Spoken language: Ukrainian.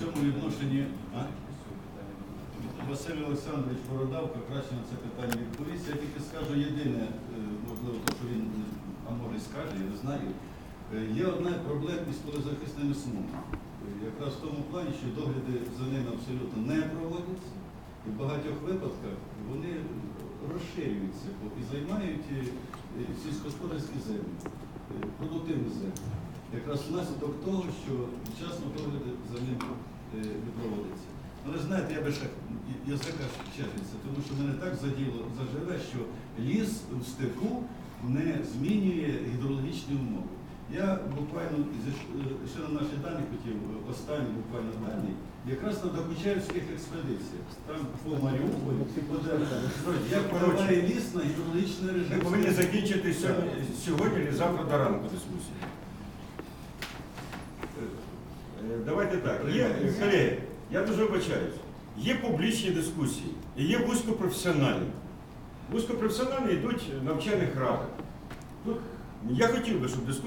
цьому відношенні а? Василь Олександрович Бородавка краще на це питання відповість. Я тільки скажу єдине, е, можливо, те, що він, а може і скаже, я не знаю. Е, Є одна проблема із полезахисними смугами. Якраз в тому плані, що догляди за ними абсолютно не проводяться. І в багатьох випадках вони розширюються і займають е, сільськогосподарські землі, продуктивні землі. Якраз внаслідок того, що вчасно догляди за ним е, не проводяться. Але знаєте, я би ще язика чешеться, тому що мене так заділо заживе, що ліс в степу не змінює гідрологічні умови. Я буквально е, ще на наші дані хотів, е, останні буквально дані, якраз на докучаївських експедиціях, там по Маріуполю, буде, як впливає ліс на гідрологічний режим. Ми повинні закінчити сьогодні, чи завтра до ранку дискусію. Е, Давайте так. Є, колеги, я дуже вибачаюсь. Є публічні дискусії і є вузькопрофесіональні. Вузькопрофесіональні йдуть навчальних радах. Тут я хотів би, щоб дискусія.